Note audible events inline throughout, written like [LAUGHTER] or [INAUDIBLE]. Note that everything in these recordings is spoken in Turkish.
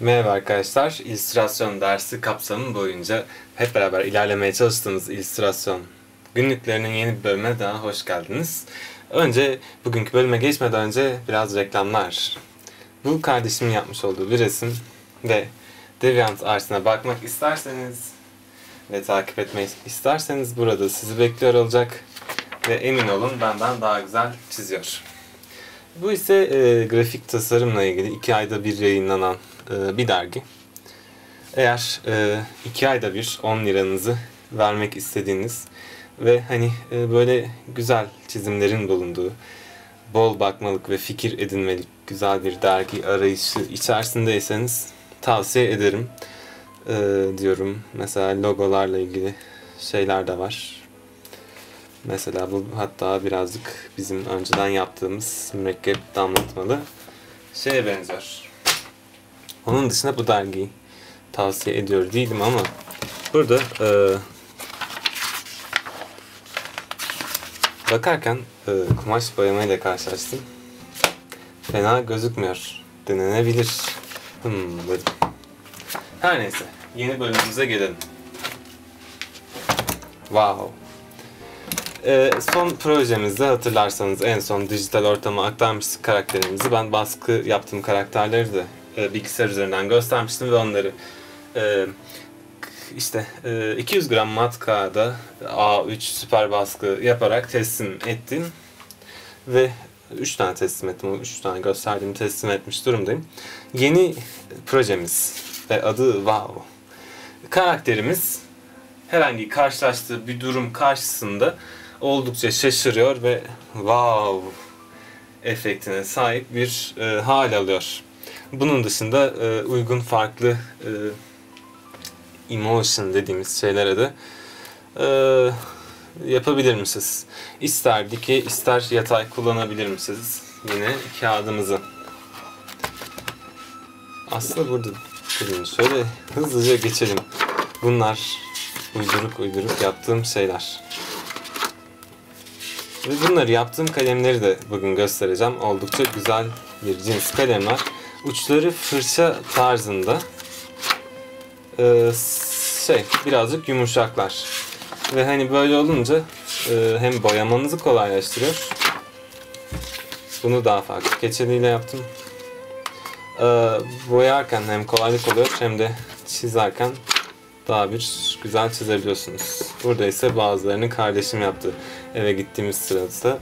Merhaba arkadaşlar. İllüstrasyon dersi kapsamı boyunca hep beraber ilerlemeye çalıştığımız illüstrasyon günlüklerinin yeni bir bölümüne daha hoş geldiniz. Önce bugünkü bölüme geçmeden önce biraz reklamlar. Bu kardeşimin yapmış olduğu bir resim ve Deviant Art'ına bakmak isterseniz ve takip etmeyi isterseniz burada sizi bekliyor olacak ve emin olun benden daha güzel çiziyor. Bu ise e, grafik tasarımla ilgili iki ayda bir yayınlanan e, bir dergi. Eğer e, iki ayda bir 10 liranızı vermek istediğiniz ve hani e, böyle güzel çizimlerin bulunduğu, bol bakmalık ve fikir edinmelik güzel bir dergi arayışı içerisindeyseniz tavsiye ederim e, diyorum. Mesela logolarla ilgili şeyler de var. Mesela bu hatta birazcık bizim önceden yaptığımız mürekkep damlatmalı şeye benziyor. Onun dışında bu dergiyi tavsiye ediyor değilim ama burada e, bakarken e, kumaş boyamayla karşılaştım. Fena gözükmüyor. Denenebilir. Hmm, dedim. Her neyse. Yeni bölümümüze gelelim. Wow. Ee, son projemizde hatırlarsanız en son dijital ortama aktarmıştık karakterimizi. Ben baskı yaptığım karakterleri de e, bilgisayar üzerinden göstermiştim ve onları e, işte e, 200 gram matkada A3 süper baskı yaparak teslim ettim. Ve 3 tane teslim ettim. 3 tane gösterdiğimi teslim etmiş durumdayım. Yeni projemiz ve adı Wow. Karakterimiz herhangi karşılaştığı bir durum karşısında oldukça şaşırıyor ve wow efektine sahip bir e, hal alıyor. Bunun dışında e, uygun farklı e, emotion dediğimiz şeylere de e, yapabilir misiniz? İster dikey ister yatay kullanabilir misiniz? Yine kağıdımızı. Aslında burada durun şöyle hızlıca geçelim. Bunlar uyduruk uyduruk yaptığım şeyler. Ve bunları yaptığım kalemleri de bugün göstereceğim. Oldukça güzel bir cins kalemler. Uçları fırça tarzında ee, şey birazcık yumuşaklar. Ve hani böyle olunca e, hem boyamanızı kolaylaştırıyor. Bunu daha farklı keçeliyle yaptım. Ee, boyarken hem kolaylık oluyor hem de çizerken daha bir güzel çizebiliyorsunuz. Burada ise bazılarını kardeşim yaptı. Eve gittiğimiz sırada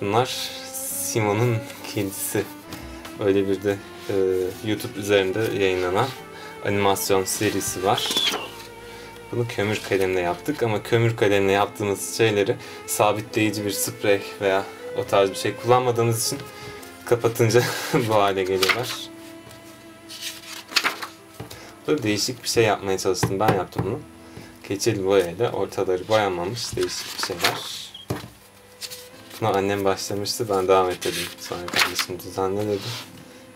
bunlar Simon'un kedisi. Öyle bir de e, YouTube üzerinde yayınlanan animasyon serisi var. Bunu kömür kalemle yaptık ama kömür kalemle yaptığımız şeyleri sabitleyici bir sprey veya o tarz bir şey kullanmadığımız için kapatınca [LAUGHS] bu hale geliyorlar. Böyle değişik bir şey yapmaya çalıştım. Ben yaptım bunu. Keçeli boyayla ortaları boyanmamış değişik bir şeyler. Buna annem başlamıştı. Ben devam ettim. Sonra kardeşim düzenle dedi.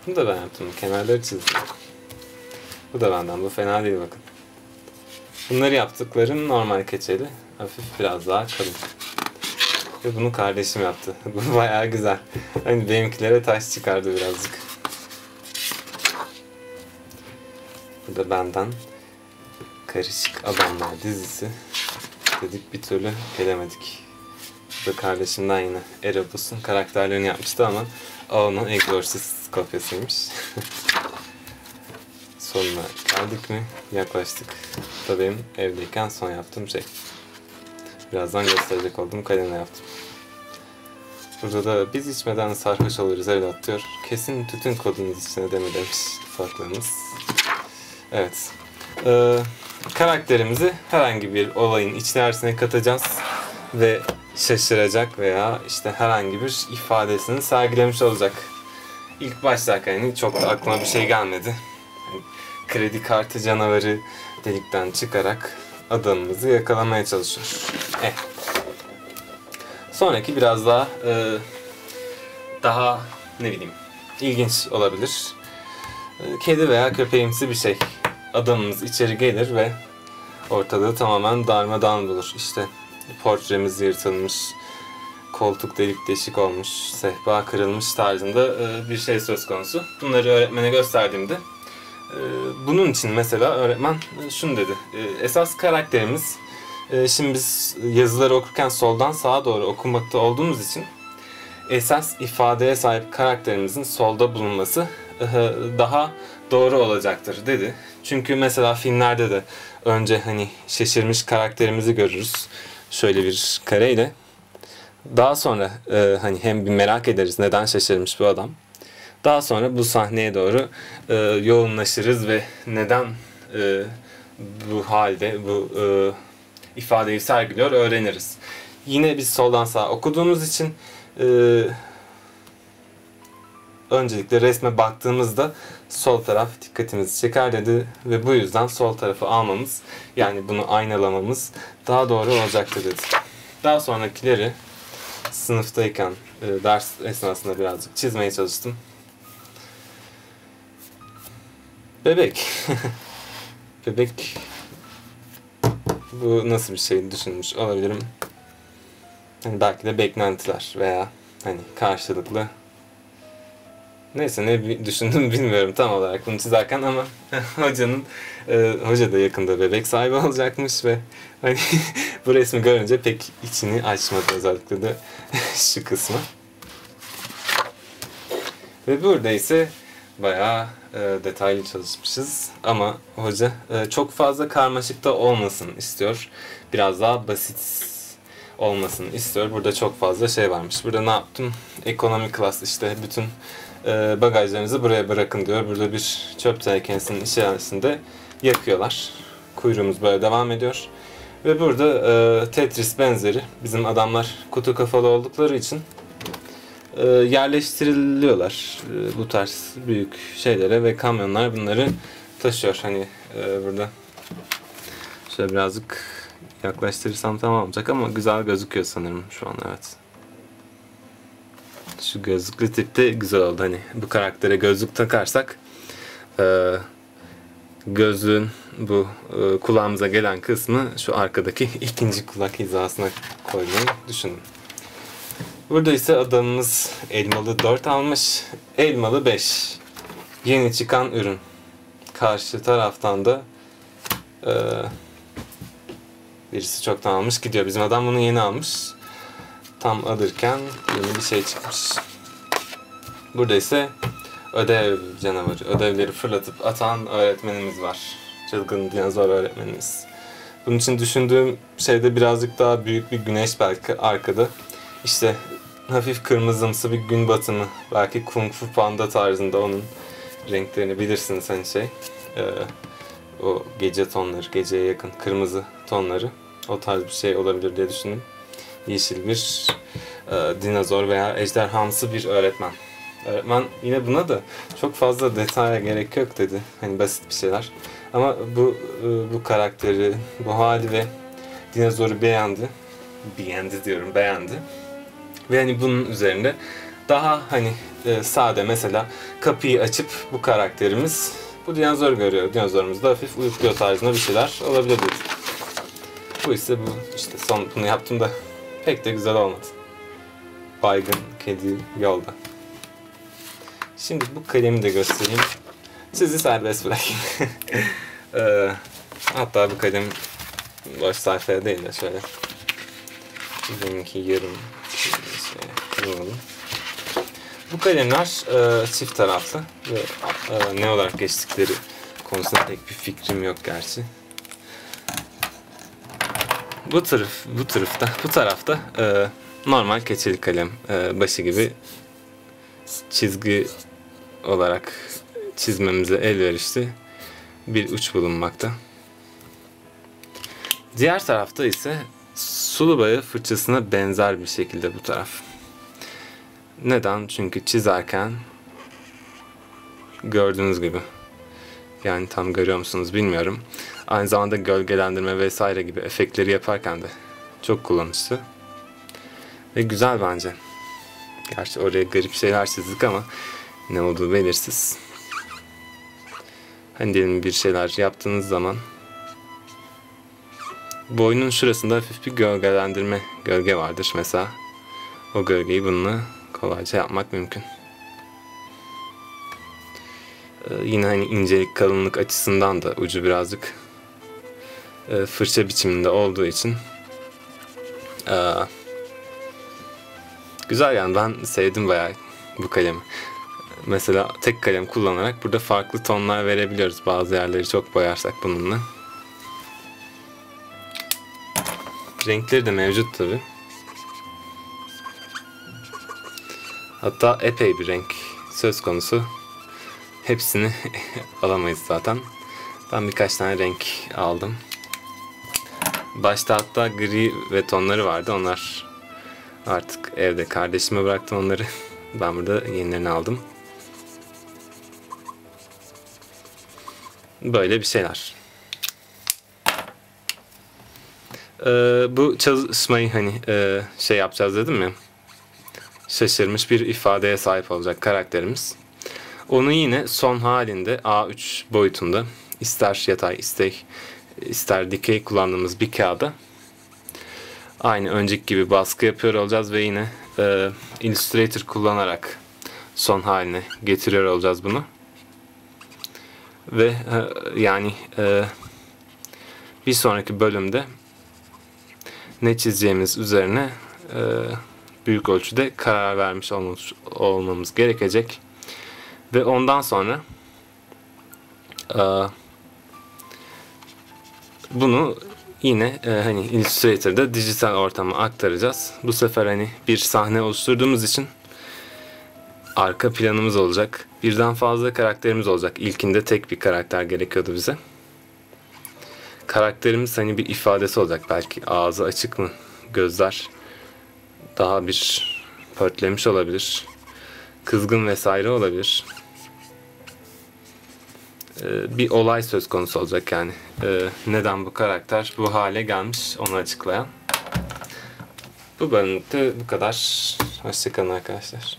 Bunu da ben yaptım. Kenarları çizdim. Bu da benden. Bu fena değil bakın. Bunları yaptıklarım normal keçeli. Hafif biraz daha kalın. Ve bunu kardeşim yaptı. [LAUGHS] Bu bayağı güzel. Hani benimkilere taş çıkardı birazcık. Bu da benden Karışık Adamlar dizisi. Dedik bir türlü gelemedik. Da kardeşimden yine Erebus'un karakterlerini yapmıştı ama onun Exorcist kopyasıymış. [LAUGHS] Sonuna geldik mi? Yaklaştık. Bu benim evdeyken son yaptığım şey. Birazdan gösterecek olduğum kalemle yaptım. Burada da biz içmeden sarhoş oluruz evlat diyor. Kesin tütün kodunuz içine deme demiş ufaklığımız. Evet. Ee, karakterimizi herhangi bir olayın içerisine katacağız ve şaşıracak veya işte herhangi bir ifadesini sergilemiş olacak. İlk başlarken hani çok da aklıma bir şey gelmedi. Yani kredi kartı canavarı delikten çıkarak adamımızı yakalamaya çalışıyor. Eh. Sonraki biraz daha e, daha ne bileyim ilginç olabilir. E, kedi veya köpeğimsi bir şey. Adamımız içeri gelir ve ortalığı tamamen darmadağın bulur. İşte portremiz yırtılmış, koltuk delik deşik olmuş, sehpa kırılmış tarzında e, bir şey söz konusu. Bunları öğretmene gösterdiğimde Ee, bunun için mesela öğretmen şunu dedi. Esas karakterimiz e, şimdi biz yazıları okurken soldan sağa doğru okumakta olduğumuz için esas ifadeye sahip karakterimizin solda bulunması e, daha doğru olacaktır dedi. Çünkü mesela filmlerde de önce hani şaşırmış karakterimizi görürüz. Şöyle bir kareyle. Daha sonra e, hani hem bir merak ederiz neden şaşırmış bu adam. Daha sonra bu sahneye doğru e, yoğunlaşırız ve neden e, bu halde bu e, ifadeyi sergiliyor öğreniriz. Yine biz soldan sağa okuduğumuz için e, öncelikle resme baktığımızda sol taraf dikkatimizi çeker dedi ve bu yüzden sol tarafı almamız yani bunu aynalamamız daha doğru olacaktır dedi. Daha sonrakileri sınıftayken e, ders esnasında birazcık çizmeye çalıştım. Bebek. [LAUGHS] Bebek bu nasıl bir şey düşünmüş olabilirim. Hani belki de beklentiler veya hani karşılıklı Neyse ne düşündüm [LAUGHS] bilmiyorum tam olarak bunu çizerken ama [LAUGHS] hocanın e, hoca da yakında bebek sahibi [LAUGHS] olacakmış ve hani bu resmi görünce pek içini açmadı özellikle de şu kısmı. Ve burada ise bayağı e, detaylı çalışmışız ama hoca e, çok fazla karmaşık da olmasın istiyor. Biraz daha basit olmasını istiyor. Burada çok fazla şey varmış. Burada ne yaptım? Ekonomi klas işte bütün e, bagajlarınızı buraya bırakın diyor. Burada bir çöp tenekesinin içerisinde yakıyorlar. Kuyruğumuz böyle devam ediyor. Ve burada e, Tetris benzeri bizim adamlar kutu kafalı oldukları için e, yerleştiriliyorlar e, bu tarz büyük şeylere ve kamyonlar bunları taşıyor. Hani e, burada şöyle birazcık yaklaştırırsam tamam olacak ama güzel gözüküyor sanırım şu an evet. Şu gözlüklü tip de güzel oldu. Hani bu karaktere gözlük takarsak e, gözlüğün bu e, kulağımıza gelen kısmı şu arkadaki [LAUGHS] ikinci kulak hizasına koymayı düşündüm. Burada ise adamımız elmalı 4 almış. Elmalı 5. Yeni çıkan ürün. Karşı taraftan da e, birisi çoktan almış gidiyor. Bizim adam bunu yeni almış tam alırken yeni bir şey çıkmış. Burada ise ödev canavarı, ödevleri fırlatıp atan öğretmenimiz var. Çılgın dinozor öğretmenimiz. Bunun için düşündüğüm şeyde birazcık daha büyük bir güneş belki arkada. İşte hafif kırmızımsı bir gün batımı. Belki Kung Fu Panda tarzında onun renklerini bilirsiniz hani şey. Ee, o gece tonları, geceye yakın kırmızı tonları. O tarz bir şey olabilir diye düşündüm yeşil bir e, dinozor veya ejderhamsı bir öğretmen. Öğretmen yine buna da çok fazla detaya gerek yok dedi. Hani basit bir şeyler. Ama bu e, bu karakteri, bu hali ve dinozoru beğendi. Beğendi diyorum, beğendi. Ve hani bunun üzerinde daha hani e, sade mesela kapıyı açıp bu karakterimiz bu dinozor görüyor. Dinozorumuz da hafif uyukluyor tarzında bir şeyler olabilir. Bu ise bu işte son bunu yaptım da pek de güzel olmadı. Baygın kedi yolda. Şimdi bu kalemi de göstereyim. Sizi serbest bırakayım. [LAUGHS] ee, hatta bu kalem boş sayfaya değil de şöyle benimki yarım şey, Bu kalemler e, çift taraflı ve e, ne olarak geçtikleri konusunda pek bir fikrim yok gerçi bu taraf bu tarafta bu tarafta e, normal keçeli kalem e, başı gibi çizgi olarak çizmemize elverişli bir uç bulunmakta. Diğer tarafta ise sulu boya fırçasına benzer bir şekilde bu taraf. Neden? Çünkü çizerken gördüğünüz gibi yani tam görüyor musunuz bilmiyorum. Aynı zamanda gölgelendirme vesaire gibi efektleri yaparken de çok kullanışlı. Ve güzel bence. Gerçi oraya garip şeyler çizdik ama ne olduğu belirsiz. Hani diyelim bir şeyler yaptığınız zaman boynun şurasında hafif bir gölgelendirme gölge vardır mesela. O gölgeyi bununla kolayca yapmak mümkün. Ee, yine hani incelik kalınlık açısından da ucu birazcık e, fırça biçiminde olduğu için e, güzel yani ben sevdim bayağı bu kalemi. Mesela tek kalem kullanarak burada farklı tonlar verebiliyoruz. Bazı yerleri çok boyarsak bununla. Renkleri de mevcut tabi. Hatta epey bir renk söz konusu. Hepsini [LAUGHS] alamayız zaten. Ben birkaç tane renk aldım. Başta hatta gri ve tonları vardı. Onlar artık evde kardeşime bıraktım onları. [LAUGHS] Ben burada yenilerini aldım. Böyle bir şeyler. Ee, bu çalışmayı hani e, şey yapacağız dedim ya. Şaşırmış bir ifadeye sahip olacak karakterimiz. Onu yine son halinde A3 boyutunda ister yatay ister, ister dikey kullandığımız bir kağıda aynı önceki gibi baskı yapıyor olacağız ve yine e, Illustrator kullanarak son haline getiriyor olacağız bunu. Ve e, yani e, bir sonraki bölümde ne çizeceğimiz üzerine e, büyük ölçüde karar vermiş olmamız, olmamız gerekecek. Ve ondan sonra e, bunu yine e, hani Illustrator'da dijital ortama aktaracağız. Bu sefer hani bir sahne oluşturduğumuz için arka planımız olacak. Birden fazla karakterimiz olacak. İlkinde tek bir karakter gerekiyordu bize. Karakterimiz hani bir ifadesi olacak. Belki ağzı açık mı? Gözler daha bir pörtlemiş olabilir. Kızgın vesaire olabilir. Ee, bir olay söz konusu olacak yani. Ee, neden bu karakter bu hale gelmiş onu açıklayan. Bu bölümde bu kadar. Hoşçakalın arkadaşlar.